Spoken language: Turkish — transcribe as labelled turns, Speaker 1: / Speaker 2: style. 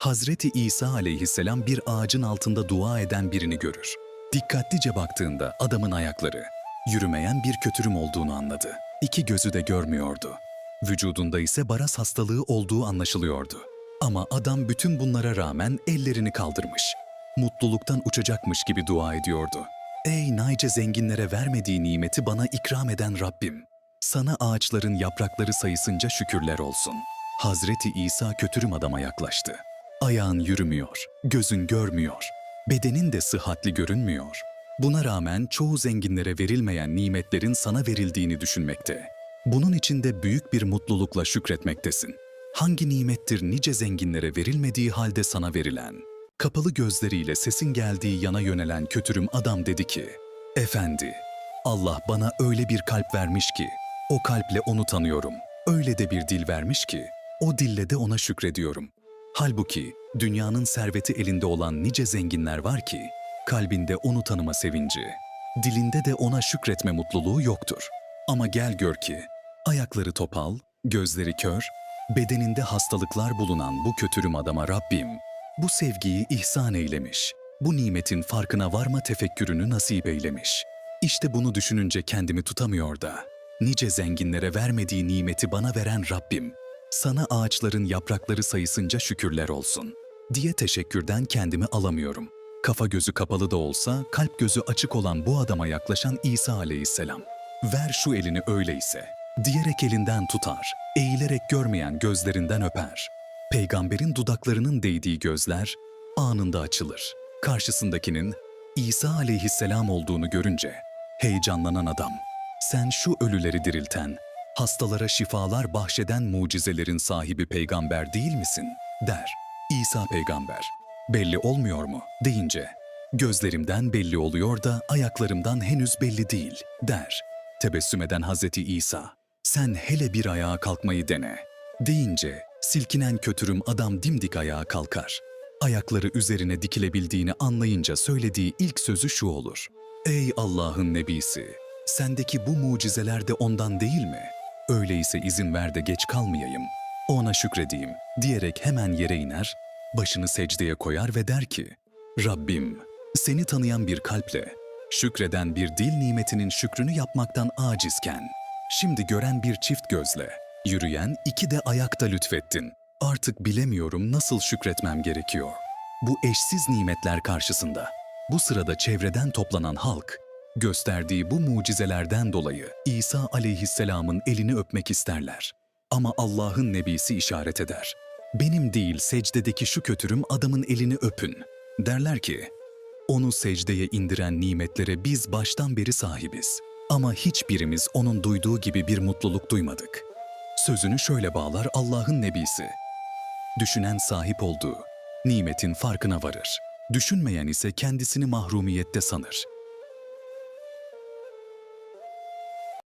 Speaker 1: Hazreti İsa aleyhisselam bir ağacın altında dua eden birini görür. Dikkatlice baktığında adamın ayakları, yürümeyen bir kötürüm olduğunu anladı. İki gözü de görmüyordu. Vücudunda ise baras hastalığı olduğu anlaşılıyordu. Ama adam bütün bunlara rağmen ellerini kaldırmış. Mutluluktan uçacakmış gibi dua ediyordu. Ey nice zenginlere vermediği nimeti bana ikram eden Rabbim! Sana ağaçların yaprakları sayısınca şükürler olsun. Hazreti İsa kötürüm adama yaklaştı. Ayağın yürümüyor, gözün görmüyor, bedenin de sıhhatli görünmüyor. Buna rağmen çoğu zenginlere verilmeyen nimetlerin sana verildiğini düşünmekte. Bunun için de büyük bir mutlulukla şükretmektesin. Hangi nimettir nice zenginlere verilmediği halde sana verilen? Kapalı gözleriyle sesin geldiği yana yönelen kötürüm adam dedi ki, Efendi, Allah bana öyle bir kalp vermiş ki, o kalple onu tanıyorum. Öyle de bir dil vermiş ki, o dille de ona şükrediyorum. Halbuki dünyanın serveti elinde olan nice zenginler var ki, kalbinde onu tanıma sevinci, dilinde de ona şükretme mutluluğu yoktur. Ama gel gör ki, ayakları topal, gözleri kör, bedeninde hastalıklar bulunan bu kötürüm adama Rabbim, bu sevgiyi ihsan eylemiş, bu nimetin farkına varma tefekkürünü nasip eylemiş. İşte bunu düşününce kendimi tutamıyor da, nice zenginlere vermediği nimeti bana veren Rabbim, sana ağaçların yaprakları sayısınca şükürler olsun diye teşekkürden kendimi alamıyorum. Kafa gözü kapalı da olsa kalp gözü açık olan bu adama yaklaşan İsa aleyhisselam. Ver şu elini öyleyse diyerek elinden tutar, eğilerek görmeyen gözlerinden öper. Peygamberin dudaklarının değdiği gözler anında açılır. Karşısındakinin İsa aleyhisselam olduğunu görünce heyecanlanan adam, sen şu ölüleri dirilten, hastalara şifalar bahşeden mucizelerin sahibi peygamber değil misin? der. İsa peygamber. Belli olmuyor mu? deyince. Gözlerimden belli oluyor da ayaklarımdan henüz belli değil der. Tebessüm eden Hazreti İsa. Sen hele bir ayağa kalkmayı dene. Deyince silkinen kötürüm adam dimdik ayağa kalkar. Ayakları üzerine dikilebildiğini anlayınca söylediği ilk sözü şu olur. Ey Allah'ın nebisi! Sendeki bu mucizeler de ondan değil mi? Öyleyse izin ver de geç kalmayayım. Ona şükredeyim diyerek hemen yere iner, başını secdeye koyar ve der ki, Rabbim, seni tanıyan bir kalple, şükreden bir dil nimetinin şükrünü yapmaktan acizken, şimdi gören bir çift gözle, yürüyen iki de ayakta lütfettin. Artık bilemiyorum nasıl şükretmem gerekiyor. Bu eşsiz nimetler karşısında, bu sırada çevreden toplanan halk, gösterdiği bu mucizelerden dolayı İsa aleyhisselamın elini öpmek isterler. Ama Allah'ın nebisi işaret eder. Benim değil secdedeki şu kötürüm adamın elini öpün. Derler ki, onu secdeye indiren nimetlere biz baştan beri sahibiz. Ama hiçbirimiz onun duyduğu gibi bir mutluluk duymadık. Sözünü şöyle bağlar Allah'ın nebisi. Düşünen sahip olduğu, nimetin farkına varır. Düşünmeyen ise kendisini mahrumiyette sanır.